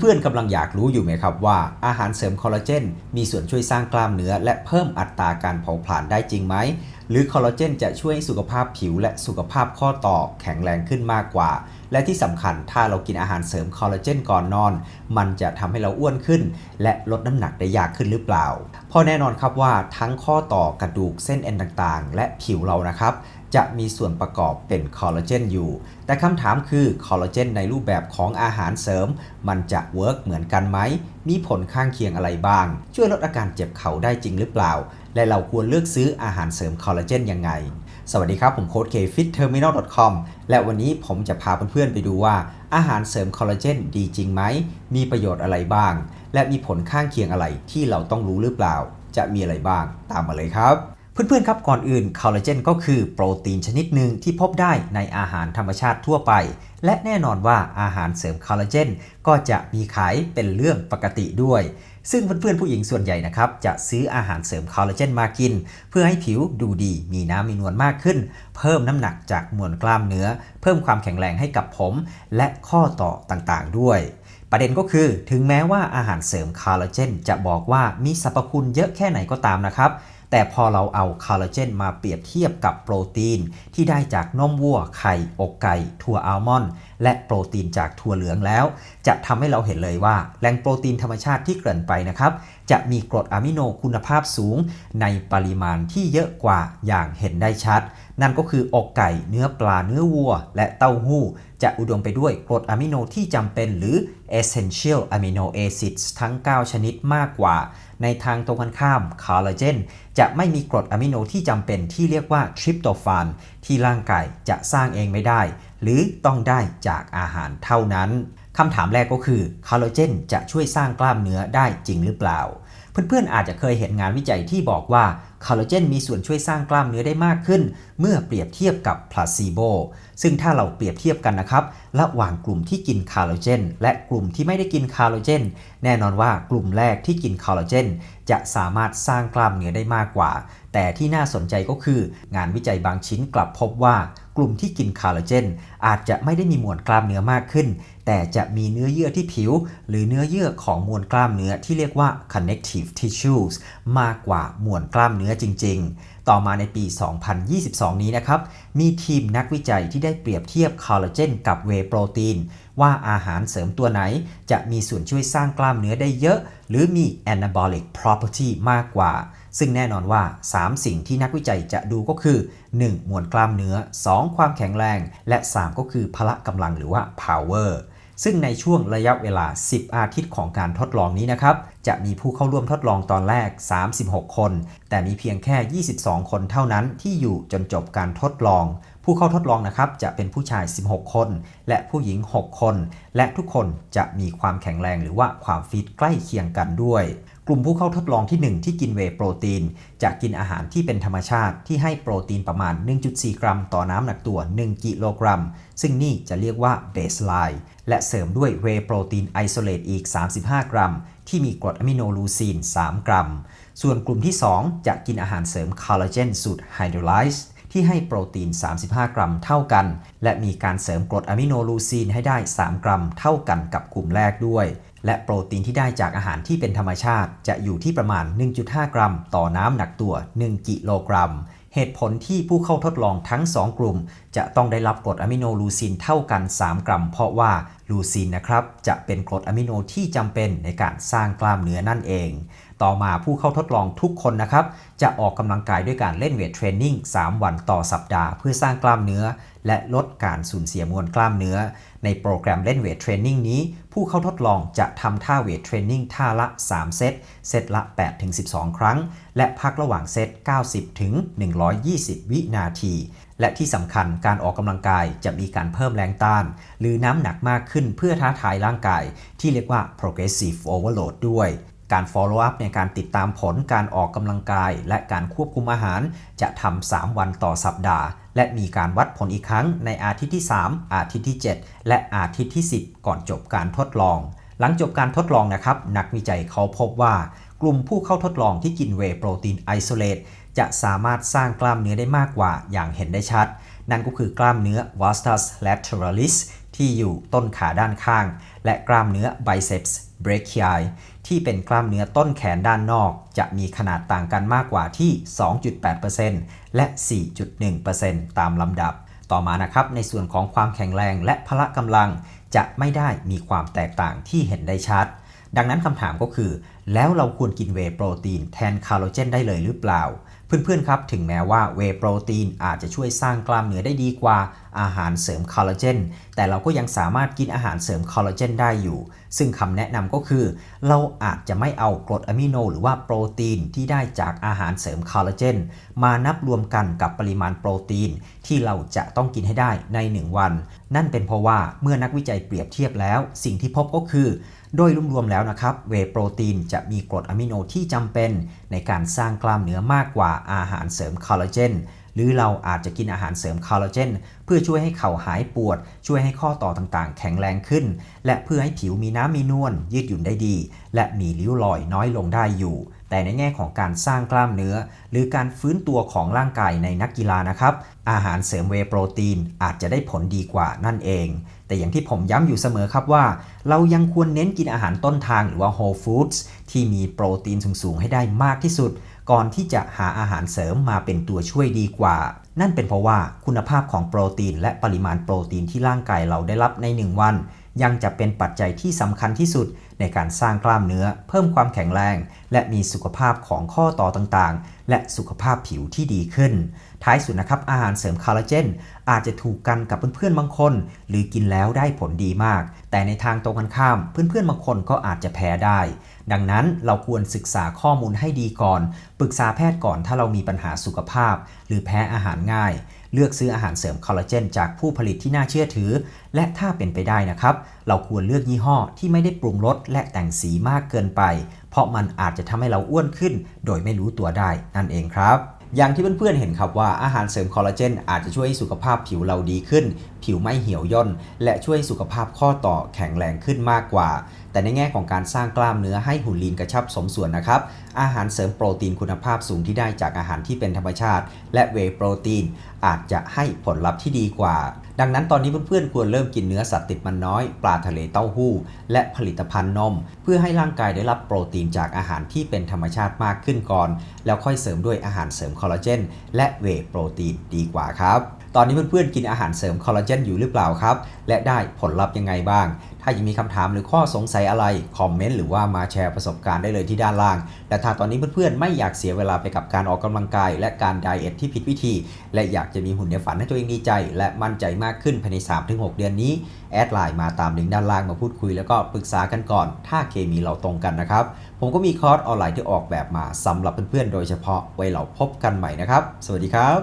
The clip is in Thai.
เพื่อนๆกำลังอยากรู้อยู่ไหมครับว่าอาหารเสริมคอลลาเจนมีส่วนช่วยสร้างกล้ามเนื้อ และเพิ่มอัตราการเผาผลาญได้จริงไหม หรือคอลลาเจนจะช่วยให้สุขภาพผิวและสุขภาพข้อต่อแข็งแรงขึ้นมากกว่า และที่สำคัญถ้าเรากินอาหารเสริมคอลลาเจนก่อนนอน มันจะทำให้เราอ้วนขึ้น และลดน้ำหนักได้ยากขึ้นหรือเปล่า เพราะแน่นอนครับว่าทั้งข้อต่อกระดูกเส้นเอ็นต่างๆ และผิวเรานะครับจะมีส่วนประกอบเป็นคอลลาเจนอยู่ แต่คำถามคือคอลลาเจนในรูปแบบของอาหารเสริม มันจะเวิร์กเหมือนกันไหม มีผลข้างเคียงอะไรบ้าง ช่วยลดอาการเจ็บเข่าได้จริงหรือเปล่า และเราควรเลือกซื้ออาหารเสริมคอลลาเจนยังไง สวัสดีครับ ผมโค้ดเคฟิตเทอร์มินอลคอมและวันนี้ผมจะพาเพื่อนๆไปดูว่า อาหารเสริมคอลลาเจนดีจริงไหม มีประโยชน์อะไรบ้าง และมีผลข้างเคียงอะไรที่เราต้องรู้หรือเปล่า จะมีอะไรบ้างตามมาเลยครับ เพื่อนๆครับก่อนอื่นคอลลาเจนก็คือโปรตีนชนิดหนึ่งที่พบได้ในอาหารธรรมชาติทั่วไป และแน่นอนว่าอาหารเสริมคอลลาเจนก็จะมีขายเป็นเรื่องปกติด้วย ซึ่งเพื่อนๆผู้หญิงส่วนใหญ่นะครับจะซื้ออาหารเสริมคอลลาเจนมากิน เพื่อให้ผิวดูดีมีน้ำมีนวลมากขึ้น เพิ่มน้ำหนักจากมวลกล้ามเนื้อ เพิ่มความแข็งแรงให้กับผม และข้อต่อต่างๆ ด้วยประเด็นก็คือถึงแม้ว่าอาหารเสริมคอลลาเจนจะบอกว่ามีสรรพคุณเยอะแค่ไหนก็ตามนะครับ แต่พอเราเอาคอลลาเจนมาเปรียบเทียบกับโปรตีน ที่ได้จากนมวัวไข่อกไก่ถั่วอัลมอนด์ และโปรตีนจากถั่วเหลืองแล้ว จะทำให้เราเห็นเลยว่า แหล่งโปรตีนธรรมชาติที่เกริ่นไปนะครับ จะมีกรดอะมิโนคุณภาพสูง ในปริมาณที่เยอะกว่าอย่างเห็นได้ชัด นั่นก็คืออกไก่เนื้อปลาเนื้อวัว และเต้าหู้ จะอุดมไปด้วยกรดอะมิโนที่จำเป็นหรือ essential amino acids ทั้ง 9 ชนิดมากกว่า ในทางตรงกันข้ามคอลลาเจนจะไม่มีกรดอะมิโนที่จำเป็นที่เรียกว่าทริปโตฟานที่ร่างกายจะสร้างเองไม่ได้ หรือต้องได้จากอาหารเท่านั้นคำถามแรกก็คือคอลลาเจนจะช่วยสร้างกล้ามเนื้อได้จริงหรือเปล่า เพื่อนๆอาจจะเคยเห็นงานวิจัยที่บอกว่าคอลลาเจนมีส่วนช่วยสร้างกล้ามเนื้อได้มากขึ้น เมื่อเปรียบเทียบกับพลาซีโบซึ่งถ้าเราเปรียบเทียบกันนะครับระหว่างกลุ่มที่กินคอลลาเจนและกลุ่มที่ไม่ได้กินคอลลาเจนแน่นอนว่ากลุ่มแรกที่กินคอลลาเจนจะสามารถสร้างกล้ามเนื้อได้มากกว่า แต่ที่น่าสนใจก็คืองานวิจัยบางชิ้นกลับพบว่ากลุ่มที่กินคอลลาเจน อาจจะไม่ได้มีมวลกล้ามเนื้อมากขึ้น แต่จะมีเนื้อเยื่อที่ผิว หรือเนื้อเยื่อของมวลกล้ามเนื้อที่เรียกว่า connective tissues มากกว่ามวลกล้ามเนื้อจริง ๆ ต่อมาในปี 2022 นี้นะครับ มีทีมนักวิจัยที่ได้เปรียบเทียบคอลลาเจนกับเวโปรตีน ว่าอาหารเสริมตัวไหน จะมีส่วนช่วยสร้างกล้ามเนื้อได้เยอะ หรือมี anabolic property มากกว่า ซึ่งแน่นอนว่า 3 สิ่งที่นักวิจัยจะดูก็คือ 1. มวลกล้ามเนื้อ 2. ความแข็งแรง และ 3 ก็คือพละกำลังหรือว่า power ซึ่งในช่วงระยะเวลา 10 อาทิตย์ของการทดลองนี้นะครับ จะมีผู้เข้าร่วมทดลองตอนแรก 36 คน แต่มีเพียงแค่ 22 คนเท่านั้นที่อยู่จนจบการทดลอง ผู้เข้าทดลองนะครับจะเป็นผู้ชาย 16 คน และผู้หญิง 6 คน และทุกคนจะมีความแข็งแรงหรือว่าความฟิตใกล้เคียงกันด้วย กลุ่มผู้เข้าทดลองที่ 1 ที่กินเวโปรตีน จะกินอาหารที่เป็นธรรมชาติที่ให้โปรตีนประมาณ 1.4 กรัม ต่อน้ำหนักตัว 1 กิโลกรัม ซึ่งนี่จะเรียกว่าเบสไลน์และเสริมด้วยเวโปรตีนไอโซเลตอีก 35 กรัม ที่มีกรดอะมิโนลูซีน 3 กรัม ส่วนกลุ่มที่ 2 จะกินอาหารเสริมคอลลาเจนสูตรไฮโดรไลซ์ที่ให้โปรตีน 35 กรัมเท่ากัน และมีการเสริมกรดอะมิโนลูซีนให้ได้ 3 กรัม เท่ากันกับกลุ่มแรกด้วย และโปรตีนที่ได้จากอาหารที่เป็นธรรมชาติ จะอยู่ที่ประมาณ 1.5 กรัม ต่อน้ำหนักตัว 1 กิโลกรัม เหตุผลที่ผู้เข้าทดลองทั้ง 2 กลุ่ม จะต้องได้รับกรดอะมิโนลูซินเท่ากัน 3 กรัม เพราะว่าลูซินนะครับจะเป็นกรดอะมิโนที่จำเป็นในการสร้างกล้ามเนื้อนั่นเอง ต่อมาผู้เข้าทดลองทุกคนนะครับ จะออกกำลังกายด้วยการเล่นเวทเทรนนิ่ง3 วันต่อสัปดาห์ เพื่อสร้างกล้ามเนื้อ และลดการสูญเสียมวลกล้ามเนื้อ ในโปรแกรมเล่นเวทเทรนนิ่งนี้ ผู้เข้าทดลองจะทำท่าเวทเทรนนิ่งท่าละ 3 เซต เซตละ 8-12 ครั้ง และพักระหว่างเซต 90-120 วินาที และที่สำคัญการออกกำลังกายจะมีการเพิ่มแรงต้าน หรือน้ำหนักมากขึ้นเพื่อท้าทายร่างกาย ที่เรียกว่า progressive overload ด้วย การ follow up ในการติดตามผลการออกกำลังกาย และการควบคุมอาหาร จะทำ3วันต่อสัปดาห์ และมีการวัดผลอีกครั้งในอาทิตย์ที่ 3 อาทิตย์ที่ 7 และอาทิตย์ที่ 10 ก่อนจบการทดลอง หลังจบการทดลองนะครับ นักวิจัยเขาพบว่ากลุ่มผู้เข้าทดลองที่กินเวโปรตีนไอโซเลตจะสามารถสร้างกล้ามเนื้อได้มากกว่าอย่างเห็นได้ชัด นั่นก็คือกล้ามเนื้อ vastus lateralis ที่อยู่ต้นขาด้านข้าง และกล้ามเนื้อ biceps brachii ที่เป็นกล้ามเนื้อต้นแขนด้านนอก จะมีขนาดต่างกันมากกว่าที่ 2.8%และ 4.1%ตามลำดับ ต่อมานะครับในส่วนของความแข็งแรงและพละกำลัง จะไม่ได้มีความแตกต่างที่เห็นได้ชัด ดังนั้นคำถามก็คือ แล้วเราควรกินเวโปรตีนแทนคาร์โบไฮเดรตได้เลยหรือเปล่า เพื่อนๆครับ ถึงแม้ว่าเวโปรตีนอาจจะช่วยสร้างกล้ามเนื้อได้ดีกว่าอาหารเสริมคอลลาเจน แต่เราก็ยังสามารถกินอาหารเสริมคอลลาเจนได้อยู่ ซึ่งคำแนะนำก็คือ เราอาจจะไม่เอากรดอะมิโน หรือว่าโปรตีนที่ได้จากอาหารเสริมคอลลาเจน มานับรวมกันกับปริมาณโปรตีน ที่เราจะต้องกินให้ได้ใน 1 วัน นั่นเป็นเพราะว่าเมื่อนักวิจัยเปรียบเทียบแล้ว สิ่งที่พบก็คือ โดยรวมๆแล้วนะครับเวย์โปรตีนจะมีกรดอะมิโนที่จำเป็นในการสร้างกล้ามเนื้อมากกว่าอาหารเสริมคอลลาเจนหรือเราอาจจะกินอาหารเสริมคอลลาเจนเพื่อช่วยให้เข่าหายปวด ช่วยให้ข้อต่อต่างๆ แข็งแรงขึ้น และเพื่อให้ผิวมีน้ำมีนวลยืดหยุ่นได้ดี และมีริ้วรอยน้อยลงได้อยู่ แต่ในแง่ของการสร้างกล้ามเนื้อ หรือการฟื้นตัวของร่างกายในนักกีฬานะครับ อาหารเสริมเวโปรตีนอาจจะได้ผลดีกว่านั่นเอง แต่อย่างที่ผมย้ำอยู่เสมอครับว่า เรายังควรเน้นกินอาหารต้นทางหรือว่า whole foods ที่มีโปรตีนสูงๆ ให้ได้มากที่สุด ก่อนที่จะหาอาหารเสริมมาเป็นตัวช่วยดีกว่า นั่นเป็นเพราะว่าคุณภาพของโปรตีน และปริมาณโปรตีนที่ร่างกายเราได้รับใน 1 วัน ยังจะเป็นปัจจัยที่สำคัญที่สุด ในการสร้างกล้ามเนื้อ เพิ่มความแข็งแรง และมีสุขภาพของข้อต่อต่างๆ และสุขภาพผิวที่ดีขึ้น ท้ายสุดนะครับอาหารเสริมคอลลาเจนอาจจะถูกกันกับเพื่อนๆบางคน หรือกินแล้วได้ผลดีมาก แต่ในทางตรงกันข้าม เพื่อนๆบางคนก็อาจจะแพ้ได้ ดังนั้นเราควรศึกษาข้อมูลให้ดีก่อน ปรึกษาแพทย์ก่อนถ้าเรามีปัญหาสุขภาพ หรือแพ้อาหารง่าย เลือกซื้ออาหารเสริมคอลลาเจนจากผู้ผลิตที่น่าเชื่อถือ และถ้าเป็นไปได้นะครับ เราควรเลือกยี่ห้อที่ไม่ได้ปรุงรสและแต่งสีมากเกินไป เพราะมันอาจจะทำให้เราอ้วนขึ้น โดยไม่รู้ตัวได้นั่นเองครับอย่างที่เพื่อนๆเห็นครับว่าอาหารเสริมคอลลาเจนอาจจะช่วยให้สุขภาพผิวเราดีขึ้น ผิวไม่เหี่ยวย่น และช่วยให้สุขภาพข้อต่อแข็งแรงขึ้นมากกว่า แต่ในแง่ของการสร้างกล้ามเนื้อให้หุ่นลีนกระชับสมส่วนนะครับ อาหารเสริมโปรตีนคุณภาพสูงที่ได้จากอาหารที่เป็นธรรมชาติ และเวโปรตีน อาจจะให้ผลลัพธ์ที่ดีกว่า ดังนั้นตอนนี้เพื่อนๆควรเริ่มกินเนื้อสัตว์ติดมันน้อย ปลาทะเลเต้าหู้ และผลิตภัณฑ์นม เพื่อให้ร่างกายได้รับโปรตีนจากอาหารที่เป็นธรรมชาติมากขึ้นก่อน แล้วค่อยเสริมด้วยอาหารเสริมคอลลาเจนและเวโปรตีนดีกว่าครับ ตอนนี้เพื่อนๆกินอาหารเสริมคอลลาเจนอยู่หรือเปล่าครับ และได้ผลลัพธ์ยังไงบ้าง ถ้ายังมีคำถามหรือข้อสงสัยอะไร คอมเมนต์หรือว่ามาแชร์ประสบการณ์ได้เลยที่ด้านล่าง และถ้าตอนนี้เพื่อนๆไม่อยากเสียเวลาไปกับการออกกำลังกาย และการไดเอทที่ผิดวิธี และอยากจะมีหุ่นในฝันให้ตัวเองดีใจ และมั่นใจมากขึ้นภายใน 3-6 เดือนนี้แอดไลน์มาตามลิงก์ด้านล่างมาพูดคุยแล้วก็ปรึกษากันก่อน ถ้าเคมีเราตรงกันนะครับ ผมก็มีคอร์สออนไลน์ที่ออกแบบมาสำหรับเพื่อนๆโดยเฉพาะไว้เราพบกันใหม่นะครับ สวัสดีครับ